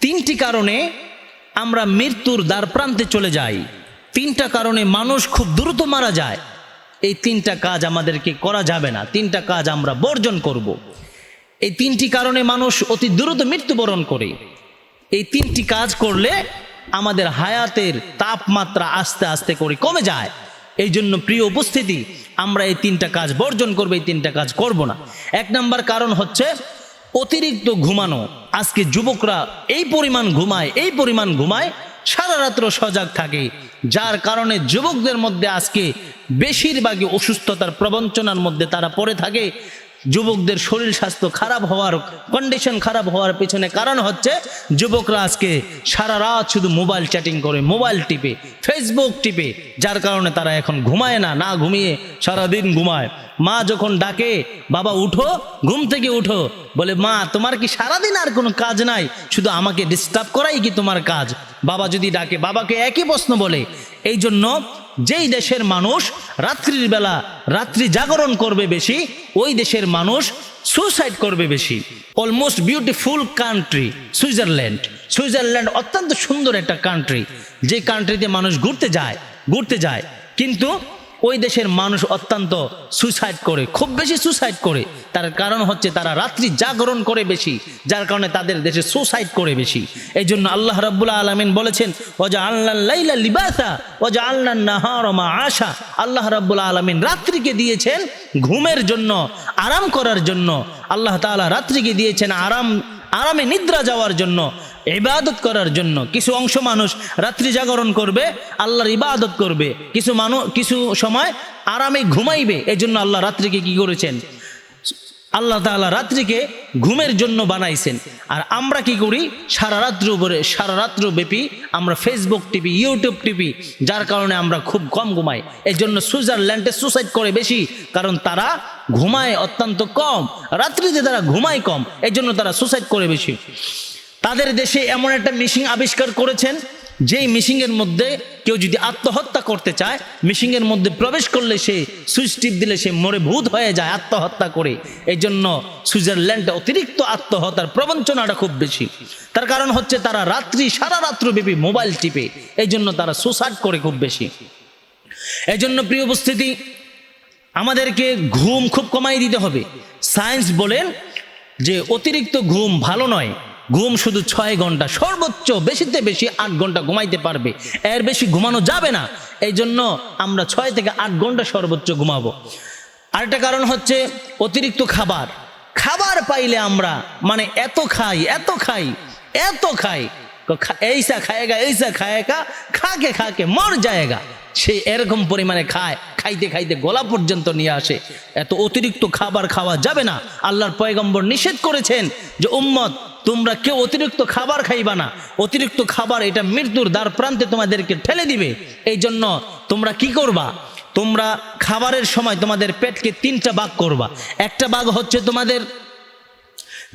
তিনটি কারণে আমরা মৃত্যুর দ্বার প্রান্তে চলে যাই। তিনটা কারণে মানুষ খুব দ্রুত মারা যায়। এই তিনটা কাজ আমাদেরকে করা যাবে না। তিনটা কাজ আমরা বর্জন করব। এই তিনটি কারণে মানুষ অতি দ্রুত মৃত্যুবরণ করে। এই তিনটি কাজ করলে আমাদের হায়াতের তাপমাত্রা আস্তে আস্তে করে কমে যায়। এই জন্য প্রিয় উপস্থিতি, আমরা এই তিনটা কাজ বর্জন করব, এই তিনটা কাজ করব না। এক নম্বর কারণ হচ্ছে অতিরিক্ত ঘুমানো। আজকে যুবকরা এই পরিমাণ ঘুমায়, এই পরিমাণ ঘুমায়, সারা রাত্র সজাগ থাকে। যার কারণে যুবকদের মধ্যে আজকে বেশিরভাগই অসুস্থতার প্রবঞ্চনার মধ্যে তারা পড়ে থাকে। যুবকদের শরীর স্বাস্থ্য খারাপ হওয়ার কন্ডিশন খারাপ হওয়ার পেছনে কারণ হচ্ছে যুবকরা আজকে সারা রাত শুধু মোবাইল চ্যাটিং করে মোবাইল টিপে ফেসবুক টিপে, যার কারণে তারা এখন ঘুমায় না না ঘুমিয়ে সারাদিন ঘুমায়। মা যখন ডাকে, বাবা, উঠো, ঘুম থেকে উঠো। বলে, মা, তোমার কি সারাদিন আর কোনো কাজ নাই? শুধু আমাকে ডিস্টার্ব করাই কি তোমার কাজ? বাবা যদি ডাকে, বাবাকে একই প্রশ্ন বলে এই জন্য যেই দেশের মানুষ রাত্রির বেলা রাত্রি জাগরণ করবে বেশি, ওই দেশের মানুষ সুইসাইড করবে বেশি। Almost beautiful country Switzerland Switzerland অত্যন্ত সুন্দর একটা কান্ট্রি যে কান্ট্রিতে মানুষ ঘুরতে যায় ঘুরতে যায়। কিন্তু ওই দেশের মানুষ অত্যন্ত সুইসাইড করে, খুব বেশি সুইসাইড করে। তার কারণ হচ্ছে তারা রাত্রি জাগরণ করে বেশি, যার কারণে তাদের দেশে সুসাইড করে বেশি। এই জন্য আল্লাহ রাব্বুল আলমিন বলেছেন ওজা আল্লাহ লিবাসা ওজা আল্লাহ নাহারমা আশা আল্লাহ রাব্বুল আলমিন রাত্রিকে দিয়েছেন ঘুমের জন্য, আরাম করার জন্য। আল্লাহ তাআলা রাত্রিকে দিয়েছেন আরাম, আরামে নিদ্রা যাওয়ার জন্য। ইবাদত করার জন্য কিছু অংশ মানুষ রাত্রি জাগরণ করবে, আল্লাহর ইবাদত করবে। কিছু মানুষ কিছু সময় আরামে ঘুমাইবে এই জন্য আল্লাহ রাত্রিকে কি করেছেন? আল্লাহ তাআলা রাত্রিকে ঘুমের জন্য বানাইছেন। আর আমরা কি করি? সারা রাত্র উপরে সারা রাত্র ব্যাপী আমরা ফেসবুক টিভি ইউটিউব টিভি যার কারণে আমরা খুব কম ঘুমাই। এই জন্য সুইজারল্যান্ডে সুসাইড করে বেশি, কারণ তারা ঘুমায় অত্যন্ত কম। রাত্রিতে তারা ঘুমায় কম এই জন্য তারা সুসাইড করে বেশি। তাদের দেশে এমন একটা মেশিন আবিষ্কার করেছেন, যেই মেশিনের মধ্যে কেউ যদি আত্মহত্যা করতে চায় মেশিনের মধ্যে প্রবেশ করলে সে সুইচ টিপ দিলে সে মরে ভূত হয়ে যায় আত্মহত্যা করে। এই জন্য সুইজারল্যান্ডে অতিরিক্ত আত্মহত্যার প্রবঞ্চনাটা খুব বেশি। তার কারণ হচ্ছে তারা রাত্রি, সারা রাত্রব্যাপী মোবাইল টিপে। এই জন্য তারা সুসাইড করে খুব বেশি। এই জন্য প্রিয় উপস্থিতি, আমাদেরকে ঘুম খুব কমাই দিতে হবে। সায়েন্স বলেন যে অতিরিক্ত ঘুম ভালো নয় ঘুম শুধু ছয় ঘণ্টা, সর্বোচ্চ বেশিতে বেশি আট ঘণ্টা ঘুমাইতে পারবে। এর বেশি ঘুমানো যাবে না। এই জন্য আমরা ছয় থেকে আট ঘণ্টা সর্বোচ্চ ঘুমাবো। আরেকটা কারণ হচ্ছে অতিরিক্ত খাবার। খাবার পাইলে আমরা মানে এত খাই এত খাই এত খাই এইসা খায়েগা এইসা খায়েগা খাকে খাকে মর যায়গা সে এরকম পরিমাণে খায়, খাইতে খাইতে গলা পর্যন্ত নিয়ে আসে। এত অতিরিক্ত খাবার খাওয়া যাবে না। আল্লাহর পয়গম্বর নিষেধ করেছেন যে, উম্মত তোমরা কেউ অতিরিক্ত খাবার খাইবা না। অতিরিক্ত খাবার এটা মৃত্যুর দ্বার প্রান্তে তোমাদেরকে ঠেলে দিবে। এই জন্য তোমরা কি করবা? তোমরা খাবারের সময় তোমাদের পেটকে তিনটা ভাগ করবা। একটা ভাগ হচ্ছে তোমাদের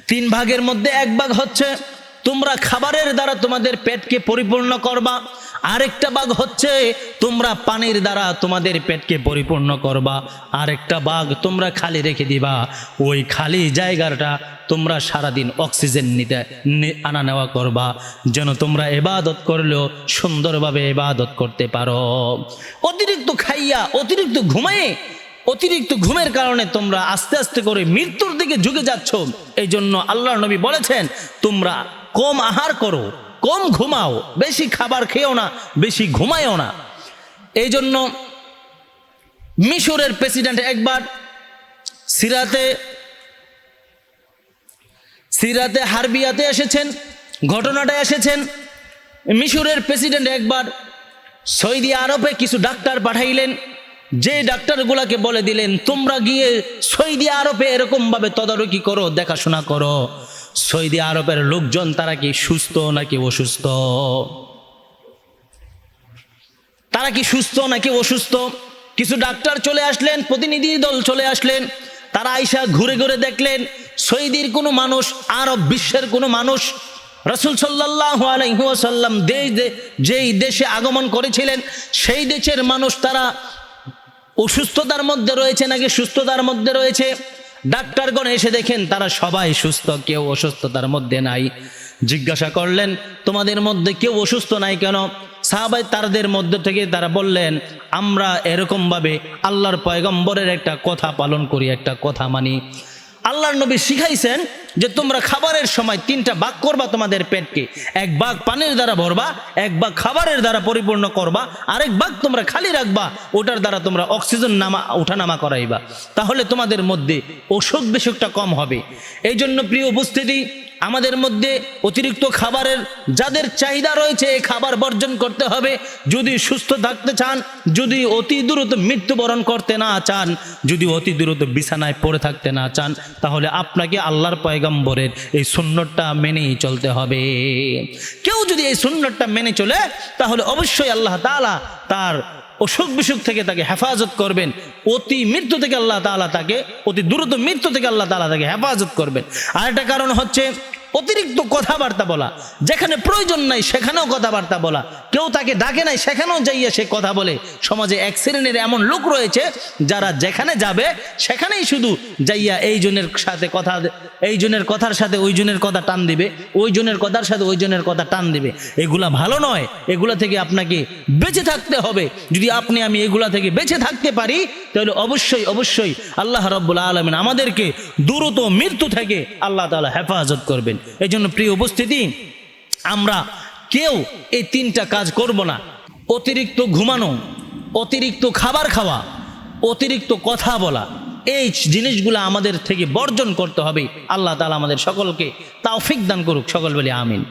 তিন ভাগের মধ্যে এক ভাগ হচ্ছে তোমরা খাবারের দ্বারা তোমাদের পেটকে পরিপূর্ণ করবা। আরেকটা বাঘ হচ্ছে, তোমরা পানির দ্বারা তোমাদের পেটকে পরিপূর্ণ করবা। আরেকটা বাঘ তোমরা খালি রেখে দিবা। ওই খালি জায়গাটা তোমরা সারাদিন অক্সিজেন নিতে আনা নেওয়া করবা। যেন তোমরা এবাদত করলেও সুন্দরভাবে এবাদত করতে পারো। অতিরিক্ত খাইয়া, অতিরিক্ত ঘুমায়ে অতিরিক্ত ঘুমের কারণে তোমরা আস্তে আস্তে করে মৃত্যুর দিকে ঝুঁকে যাচ্ছ। এই জন্য আল্লাহ নবী বলেছেন, তোমরা কম আহার করো। কম ঘুমাও, বেশি খাবার খেও না, বেশি ঘুমায়ও না। এই জন্য মিশরের প্রেসিডেন্ট একবার সিরাতে সিরাতে হারবিয়াতে এসেছেন ঘটনাটা এসেছেন। মিশরের প্রেসিডেন্ট একবার সৌদি আরবে কিছু ডাক্তার পাঠাইলেন, যে ডাক্তারগুলাকে বলে দিলেন, তোমরা গিয়ে সৌদি আরবে এরকমভাবে তদারকি করো, দেখাশোনা করো। সৌদি আরবের লোকজন তারা কি সুস্থ নাকি অসুস্থ? তারা কি সুস্থ নাকি অসুস্থ? কিছু ডাক্তার চলে আসলেন, প্রতিনিধি দল চলে আসলেন। তারা আইসা ঘুরে ঘুরে দেখলেন, সৌদির কোনো মানুষ, আরব বিশ্বের কোনো মানুষ, রসুল সাল্লাহ দেশ যেই দেশে আগমন করেছিলেন, সেই দেশের মানুষ তারা অসুস্থতার মধ্যে রয়েছে নাকি সুস্থতার মধ্যে রয়েছে? ডাক্তারগণ এসে দেখেন তারা সবাই সুস্থ, কেউ অসুস্থতার মধ্যে নাই। জিজ্ঞাসা করলেন, তোমাদের মধ্যে কেউ অসুস্থ নাই কেন? সাহাবাই তারদের মধ্যে থেকে তারা বললেন, আমরা এরকমভাবে আল্লাহর পয়গম্বরের একটা কথা পালন করি, একটা কথা মানি। আল্লাহর নবী শিখাইছেন যে তোমরা খাবারের সময় তিনটা বাঘ করবা তোমাদের পেটকে। এক বাঘ পানির দ্বারা ভরবা, এক বাঘ খাবারের দ্বারা পরিপূর্ণ করবা, আরেক বাঘ তোমরা খালি রাখবা, ওটার দ্বারা তোমরা অক্সিজেন নামা, ওঠানামা করাইবা। তাহলে তোমাদের মধ্যে অসুখ বিসুখটা কম হবে। এই জন্য প্রিয় উপস্থিতি আমাদের মধ্যে অতিরিক্ত খাবারের যাদের চাহিদা রয়েছে খাবার বর্জন করতে হবে। যদি সুস্থ থাকতে চান, যদি অতি দ্রুত মৃত্যুবরণ করতে না চান, যদি অতি দ্রুত বিছানায় পড়ে থাকতে না চান, তাহলে আপনাকে আল্লাহর পয়গম্বরের এই সুন্নতটা মেনেই চলতে হবে। কেউ যদি এই সুন্নতটা মেনে চলে, তাহলে অবশ্যই আল্লাহ তাআলা তার অসুখ বিসুখ থেকে তাকে হেফাজত করবেন। অতি মৃত্যু থেকে আল্লাহ তালা তাকে, অতি দ্রুত মৃত্যু থেকে আল্লাহ তালা তাকে হেফাজত করবেন। আর একটা কারণ হচ্ছে অতিরিক্ত কথাবার্তা বলা। যেখানে প্রয়োজন নাই, সেখানেও কথাবার্তা বলা। কেউ তাকে ডাকে নাই, সেখানেও যাইয়া সে কথা বলে। সমাজে এক শ্রেণির এমন লোক রয়েছে, যারা যেখানে যাবে, সেখানেই শুধু যাইয়া এই জনের সাথে কথা, এই জনের কথার সাথে ওই জনের কথা টান দিবে, ওই জনের কথার সাথে ওই জনের কথা টান দিবে। এগুলা ভালো নয়। এগুলা থেকে আপনাকে বেঁচে থাকতে হবে। যদি আপনি, আমি এগুলা থেকে বেঁচে থাকতে পারি তাহলে অবশ্যই অবশ্যই আল্লাহ রব্বুল আলমিন আমাদেরকে দ্রুত মৃত্যু থেকে আল্লাহ তালা হেফাজত করবেন। এই জন্য প্রিয় উপস্থিতি, আমরা কেউ এই তিনটা কাজ করব না। অতিরিক্ত ঘুমানো, অতিরিক্ত খাবার খাওয়া, অতিরিক্ত কথা বলা, এই জিনিসগুলো আমাদের থেকে বর্জন করতে হবে। আল্লাহ তালা আমাদের সকলকে তাওফিক দান করুক। সকল বলে আমিন।